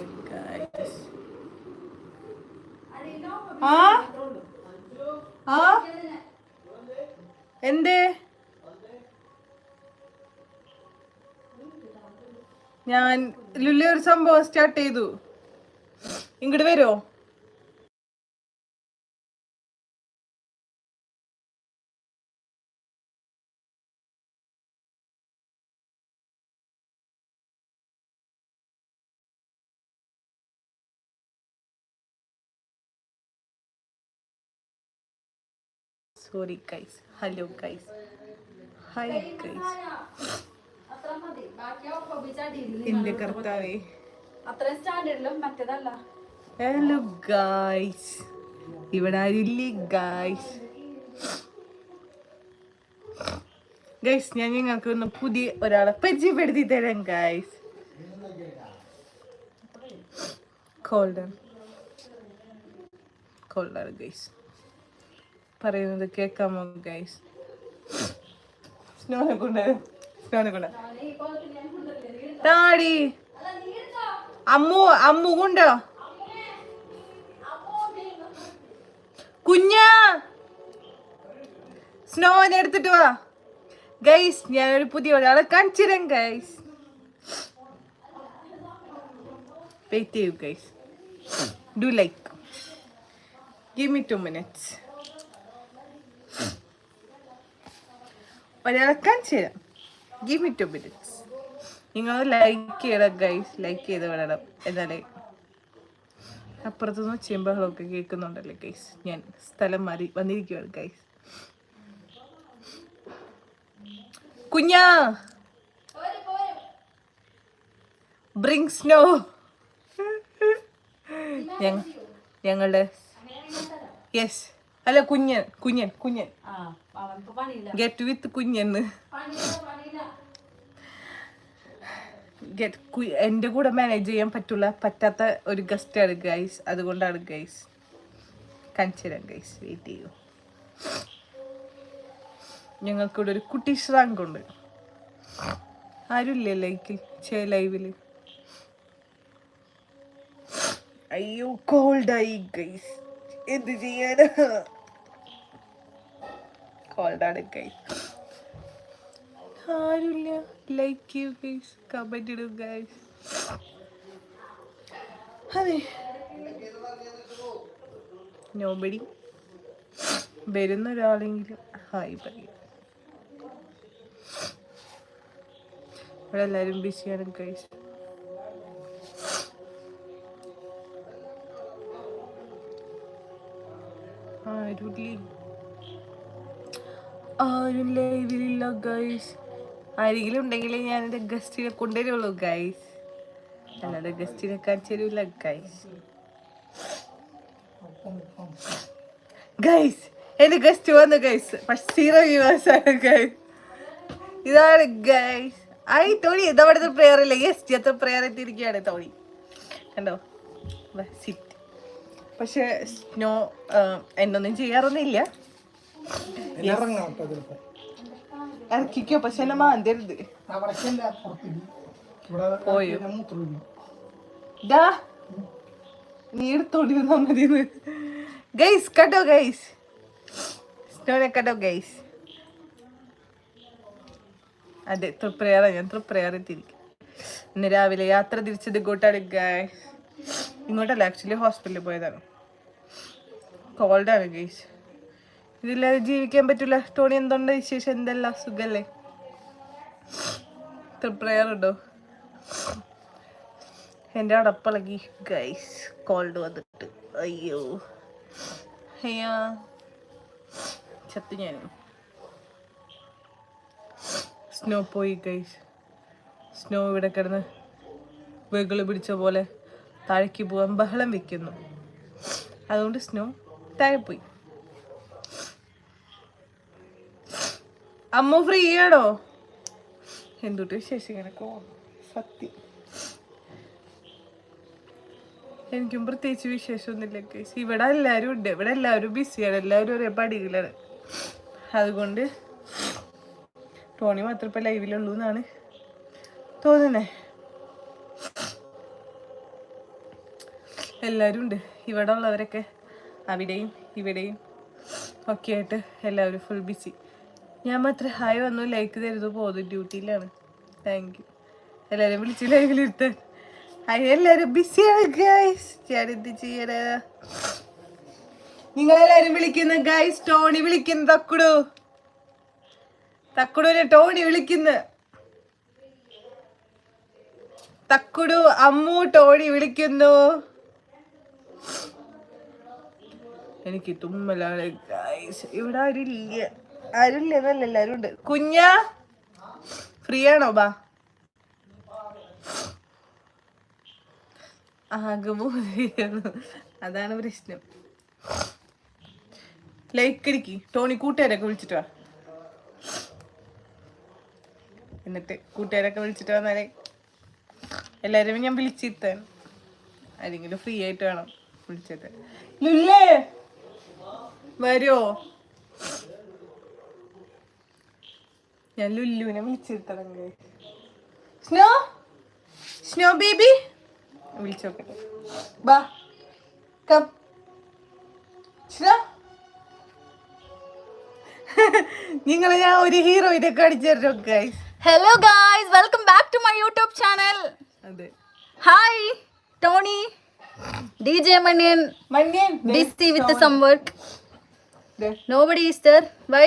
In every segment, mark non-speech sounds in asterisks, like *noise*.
Guys ആ? ആ? എന്തേ? ഞാൻ ലുല്ലി ഒരു സംഭവം സ്റ്റാർട്ട് ചെയ്തു. ഇങ്ങോട്ട് വരുമോ sorry guys hello guys hi guys എന്റെ കർത്താവേ. ഹലോ ഗൈസ് ഇവിടെ ആരില്ലേ ഗൈസ് ഗൈസ് ഞാൻ നിങ്ങൾക്ക് ഒന്ന് പുതിയ ഒരാളെ പരിചയപ്പെടുത്തി തരാം ഗൈസ് കോൾഡർ കോൾഡർ ഗൈസ് പറയുന്നത് കേൾക്കാമോ ഗൈസ് സ്നോനെ കൊണ്ട് സ്നോനെ കൊണ്ട്. താടി. അമ്മു അമ്മു കൊണ്ടോ? കുഞ്ഞാ. സ്നോനെ എടുത്തിട്ട് വാ. ഗൈസ് ഒരു പുതിയ ഒരാളെ കാണിച്ചിരം ഗൈസ് വെയിറ്റ് ചെയ്യൂ guys do like give me two minutes ഒരാളെ ചേരാം ഗിവ് മി ടു മിനിറ്റ്സ് നിങ്ങൾ ലൈക്ക് ചെയ്യണം ഗൈസ് ലൈക്ക് ചെയ്ത് വിടണം. എന്നാലേ അപ്പുറത്തുനിന്ന് ചെമ്പകളൊക്കെ കേൾക്കുന്നുണ്ടല്ലേ ഗൈസ് ഞാൻ സ്ഥലം മാറി വന്നിരിക്കുകയാണ് ഗൈസ് കുഞ്ഞാ! ബ്രിങ് *laughs* സ്നോ ഞങ്ങളുടെ യെസ് അല്ല കുഞ്ഞൻ കുഞ്ഞൻ കുഞ്ഞൻ. ഗെറ്റ് വിത്ത് കുഞ്ഞെന്ന്. ഗെറ്റ് എന്റെ കൂടെ മാനേജ് ചെയ്യാൻ പറ്റുള്ള പറ്റാത്ത ഒരു ഗസ്റ്റാണ് ഗൈസ് അതുകൊണ്ടാണ് ഗൈസ് കഞ്ചരം ഗൈസ് വെയിറ്റ് ചെയ്യൂ. ഞങ്ങൾക്കിവിടെ ഒരു കുട്ടി ശ്രാങ്കുണ്ട് ആരുമില്ലേ ലൈക്കിൽ ചേ ലൈവിൽ അയ്യോ കോൾഡായി ഗൈസ് എന്ത് ചെയ്യാനാ? കോൾഡാണ് കൈ. ആരുമില്ല ലൈക്ക് ചെയ്യൂ ഗൈസ് കമന്റ് ഇടും ഗൈസ് അതെ. നോബടി വരുന്ന ഒരാളെങ്കിലും ഹായ് പറയും. ഇവിടെ എല്ലാവരും ബിസിയാണ് ഗൈസ് ആരുമില്ലേ ആരും ലൈവിലില്ല ഗൈസ് ആരെങ്കിലും ഉണ്ടെങ്കിൽ ഞാൻ എന്റെ ഗസ്റ്റിനെ കൊണ്ടുവരുള്ളൂ ഗൈസ് അല്ലാതെ ഗസ്റ്റിനെ കാണിച്ചു ഗൈസ് ഗൈസ് എന്റെ ഗസ്റ്റ് വന്നു ഗൈസ് സീറോ വ്യൂവേഴ്സ് ആണ് ഗൈസ് ഇതാണ് ഗൈസ് ഐ തോണി ഇതവിടുത്തെ പ്രെയർ ഇല്ല? ഗസ്റ്റ് എത്ര പ്രെയർ എത്തിയിരിക്കുകയാണ് തോണി കണ്ടോ? സിറ്റ് പക്ഷെ സ്നോ എന്നൊന്നും ചെയ്യാറൊന്നുമില്ല. ഇറക്കിക്കോ പക്ഷെ എന്നെ മാന്തരുത് പോയോ? ഡാ നീ എടുത്തോണ്ടിരുന്നാ മതിന്ന് ഗൈസ് കട്ടോ ഗൈസ് സ്നോനെ കട്ടോ ഗൈസ് അതെ തൃപ്രയാറ ഞാൻ തൃപ്രയാറി എത്തിയിരിക്കും ഇന്ന് രാവിലെ യാത്ര തിരിച്ചത് ഇങ്ങോട്ടാണ് ഗൈസ് ഇങ്ങോട്ടല്ല ആക്ച്വലി ഹോസ്പിറ്റലിൽ പോയതാണ്. കോൾഡാണ് ഗൈസ് ഇതില്ലാതെ ജീവിക്കാൻ പറ്റില്ല ടോണി എന്തുണ്ട് വിശേഷം? എന്തല്ല സുഖല്ലേ? തൃപ്രയാർ ഉണ്ടോ? എന്റെ അടപ്പിളകി ഗൈസ് കോൾഡ് വന്നിട്ട്. അയ്യോ. അയ്യാ. ചത്തു ഞാൻ സ്നോ പോയി ഗൈസ് സ്നോ ഇവിടെ കിടന്ന് വെകിൾ പിടിച്ച പോലെ താഴേക്ക് പോകാൻ ബഹളം വെക്കുന്നു. അതുകൊണ്ട് സ്നോ താഴെ പോയി. അമ്മ ഫ്രീ ആണോ? എന്തുട്ട് വിശേഷം ഇങ്ങനൊക്കെ സത്യം. എനിക്കും പ്രത്യേകിച്ച് വിശേഷമൊന്നുമില്ല കേസ് ഇവിടെ എല്ലാവരും ഉണ്ട്. ഇവിടെ എല്ലാവരും ബിസിയാണ് എല്ലാവരും ഒരേ പടികളാണ് അതുകൊണ്ട് ടോണി മാത്രം ഇപ്പം ലൈവിലുള്ളൂ എന്നാണ് തോന്നുന്നേ. എല്ലാവരും ഉണ്ട്. ഇവിടെ ഉള്ളവരൊക്കെ അവിടെയും ഇവിടെയും ഒക്കെ ആയിട്ട് എല്ലാവരും ഫുൾ ബിസി ഞാൻ മാത്രം ഹായ് വന്നു ലൈക്ക് തരുന്നു പോകുന്നു. ഡ്യൂട്ടിയിലാണ് താങ്ക് യു എല്ലാവരും വിളിച്ച് ലൈവിലിരുത്താൻ ഹായ് എല്ലാവരും ബിസിയാണ് ഗൈസ് ഞാൻ എന്ത് ചെയ്യണേ? നിങ്ങളെല്ലാരും വിളിക്കുന്ന ഗൈസ് ടോണി വിളിക്കുന്നു തക്കുടു. തക്കുടുവിനെ ടോണി വിളിക്കുന്നു. തക്കുടു അമ്മു ടോണി വിളിക്കുന്നു. എനിക്ക് തുമ്മലാണ് ഗൈസ് ഇവിടെ ആരുമില്ല. എന്നല്ല എല്ലാരും ഉണ്ട്. കുഞ്ഞ? ഫ്രീ ആണോ ബാ ആകുമോ അതാണ് പ്രശ്നം. ലൈക്ക് അടിക്ക് ടോണി കൂട്ടുകാരൊക്കെ വിളിച്ചിട്ട് വാ. എന്നിട്ട് കൂട്ടുകാരൊക്കെ വിളിച്ചിട്ട് വന്നാലേ എല്ലാവരും ഞാൻ വിളിച്ചിരുത്താൻ ആരെങ്കിലും ഫ്രീ ആയിട്ട് വേണം വിളിച്ചിട്ട്. ലുല്ലേ? വരുമോ ഞാൻ ലുല്ലുവിനെ വിളിച്ചിരുത്തണം സ്നോ? Snow baby? വിളിച്ചോക്കട്ടെ ബാ. കം. സ്നോ? നിങ്ങളെ ഞാൻ ഒരു ഹീറോയിനെ കാണിച്ചു തരും guys hello guys welcome back to my YouTube channel അതെ. Hi Tony D J Maniyan Maniyan busy with some work nobody is there bye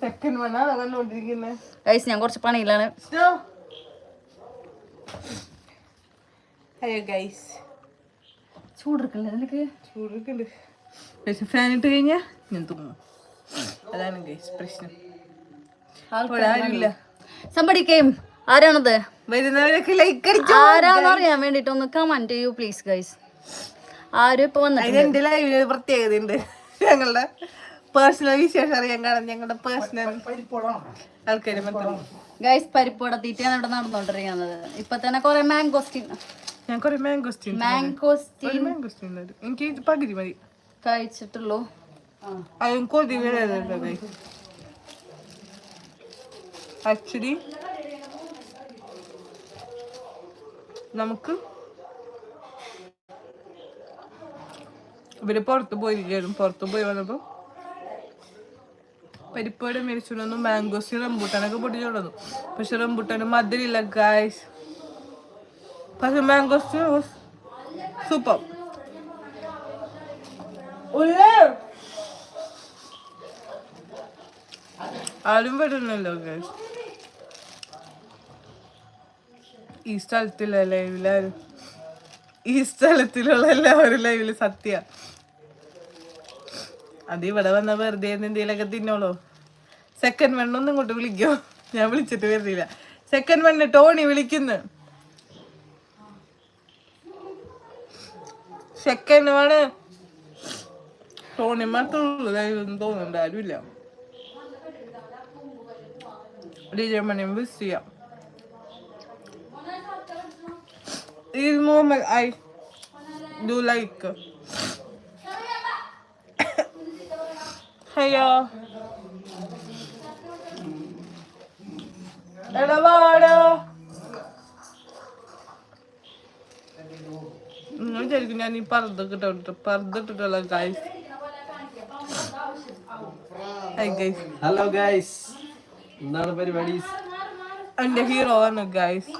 second guys ഞാൻ കുറച്ച് പണിയിലാണ്. സ്നോ ഹലോ ഗൈസ് ചൂടെടുക്കല്ലേ നിനക്ക്? ചൂടൊക്കെയുണ്ട് പക്ഷെ ഫാൻ ഇട്ട് കഴിഞ്ഞാൽ ഞാൻ തുമ്മും അതാണ് ഗൈസ് പ്രശ്നം. ഇവിടെ ആരുമില്ല സംബടി കെയിം ആരാണത്? വരുന്നവരൊക്കെ ലൈക്ക് അടിച്ചു ആരാന്ന് അറിയാൻ വേണ്ടിട്ട് ഒന്ന് കമന്റ് ചെയ്യൂ പ്ലീസ് ഗൈസ് ആരും ഇപ്പൊ വന്നിട്ടുണ്ട് ലൈവിന് ഒരു ഞങ്ങളുടെ പേഴ്സണൽ വിശേഷം അറിയാൻ കാണാൻ ഞങ്ങളുടെ പേഴ്സണൽ ആൾക്കാർ മൊത്തം ഗൈസ് പരിപ്പോടെ തീറ്റയാണ് ഇവിടെ നടന്നുകൊണ്ടിരിക്കുന്നത്. ഇപ്പൊ തന്നെ കൊറേ മാംഗോസ്റ്റീൻ ഞാൻ കുറെ മാംഗോസ്റ്റീൻ മാംഗോസ്റ്റീൻ മാംഗോസ്റ്റീൻ എനിക്ക് ഇത് പകുതി മതി. കഴിച്ചിട്ടുള്ളൂ. അതും കൊതി വരാതെ ആക്ച്വലി നമുക്ക് ഇവർ പുറത്ത് പോയിരിക്കും പുറത്ത് പോയി വന്നപ്പോ പരിപ്പോടെ മേടിച്ചുകൊണ്ടു മാംഗോസ് റംബൂട്ടാനൊക്കെ പൊട്ടിച്ചുകൊണ്ടു പക്ഷെ റംബൂട്ടാന് മധുരില്ല ഗായ്സ് പക്ഷെ മാംഗോസ് സൂപ്പർ. ആരും വരുന്നല്ലോ ഗൈസ് ഈ സ്ഥലത്തില്ല ലൈവിലാരും ഈ സ്ഥലത്തിലുള്ള എല്ലാവരും ലൈവിൽ സത്യ. അത് ഇവിടെ വന്ന വെറുതെ എന്തെങ്കിലുമൊക്കെ തിന്നോളൂ. സെക്കൻഡ് വണ്ണൊന്നും ഇങ്ങോട്ട് വിളിക്കോ. ഞാൻ വിളിച്ചിട്ട് വരുന്നില്ല. സെക്കൻഡ് വണ്ണ് ടോണി വിളിക്കുന്നു. സെക്കൻഡ് വണ് ടോണി മാത്രമുള്ളൂ തോന്നുന്നുണ്ട് ആരുമില്ല. ഡിജമണിയും വിസ് ചെയ്യാം. ഈ ya. ഐ ഡു I എടാ വാടാ നിങ്ങൾ ശരിക്കും ഞാൻ ഈ പർദ്ദ കിട്ടോ പർദ്ദ ഇട്ടിട്ടുള്ള ഗൈസ് ഹലോ ഗൈസ് എന്താണ് പരിപാടി? എന്റെ ഹീറോ ആണ് ഗൈസ്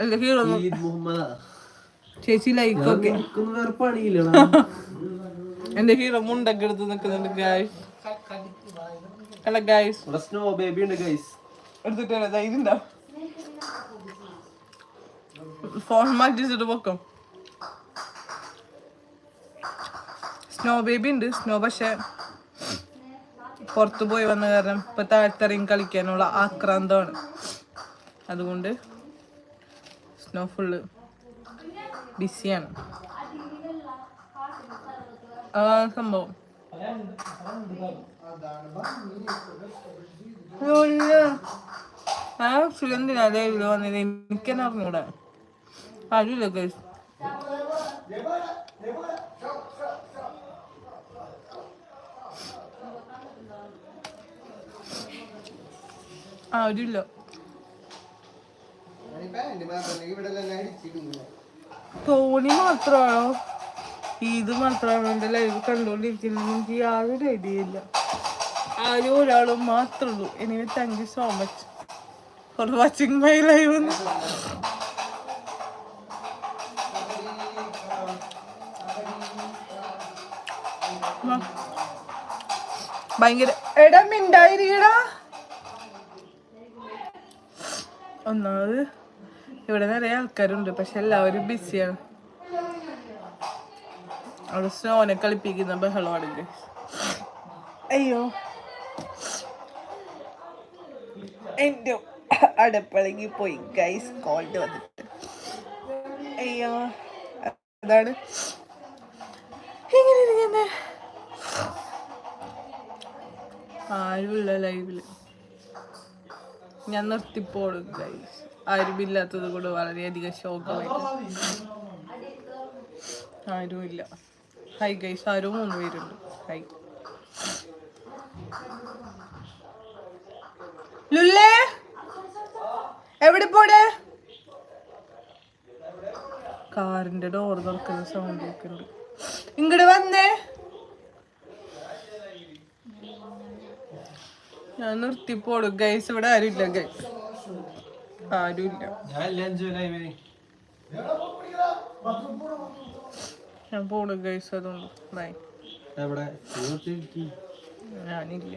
എന്റെ ഹീറോ മുഹമ്മദ. ചേച്ചി ലൈക്ക് ഒക്കെ. *laughs* എന്റെ ഹീറോ മുണ്ടൊക്കെ എടുത്ത് നിൽക്കുന്നുണ്ട് ഗായ്സ് അല്ല ഗായ്സ് സ്നോ ബേബി ഉണ്ട് ഗൈസ് എടുത്തിട്ട് വരാം. ഇതുണ്ടോ? ഫോൺ മാറ്റിച്ചിട്ട് പൊക്കം. സ്നോ ബേബി ഉണ്ട് സ്നോ പക്ഷെ പുറത്തു പോയി വന്ന കാരണം ഇപ്പൊ താഴ്ത്തിറങ്ങി കളിക്കാനുള്ള ആക്രാന്തമാണ്. അതുകൊണ്ട് സ്നോ ഫുള്ള് ബിസിയാണ് സംഭവം. ആ സുഗന്ധിന് അതേ ലൈവിൽ വന്നത് എനിക്കെന്നെ അറിഞ്ഞൂടാ. ഗൈസ്. ആരുമില്ല തോണി മാത്രമാണോ? ഇത് മാത്രമാണ് എന്റെ ലൈവ് കണ്ടുകൊണ്ടിരിക്കുന്നത് എനിക്ക് യാതൊരു ഐഡിയ ഇല്ല. ആരും ഒരാളും മാത്രമേ ഉള്ളൂ. Anyway thank you so much for watching my live ഭയങ്കര എടാ മിണ്ടായിരിക്കടാ ഒന്നാമത് ഇവിടെ നിറയെ ആൾക്കാരുണ്ട്. പക്ഷെ എല്ലാവരും ബിസിയാണ് അവിടെ സ്നോനെ കളിപ്പിക്കുന്ന ബഹളമാണ് guys. അയ്യോ. എന്റെ അടപ്പളങ്ങി പോയി ഗൈസ് കോൾഡ് വന്നിട്ട്. അയ്യോ. അതാണ്. ഇരിക്കുന്നെ? ആരുമില്ല ലൈവിൽ ഞാൻ നിർത്തിപ്പോളും ഗൈസ് ആരുമില്ലാത്തത് കൊണ്ട് വളരെയധികം ശോകമായി ആരുമില്ല. ഹൈ ഗൈസ് ആരും മൂന്ന് പേരുണ്ട്. ഹൈ ലുല്ലേ? എവിടെ പോടെ കാറിന്റെ ഡോർ തുറക്കുന്ന സൗണ്ട് കേൾക്കുന്നുണ്ട് ഇങ്ങോട്ട് വന്നേ. ഞാൻ നിർത്തി നിർത്തിപ്പോടും ഗൈസ് ഇവിടെ ആരുമില്ല ഗൈസ് ആരുമില്ല. ഞാൻ പോടും ഗൈസ് അതുകൊണ്ട് ബൈ. ഞാനില്ല.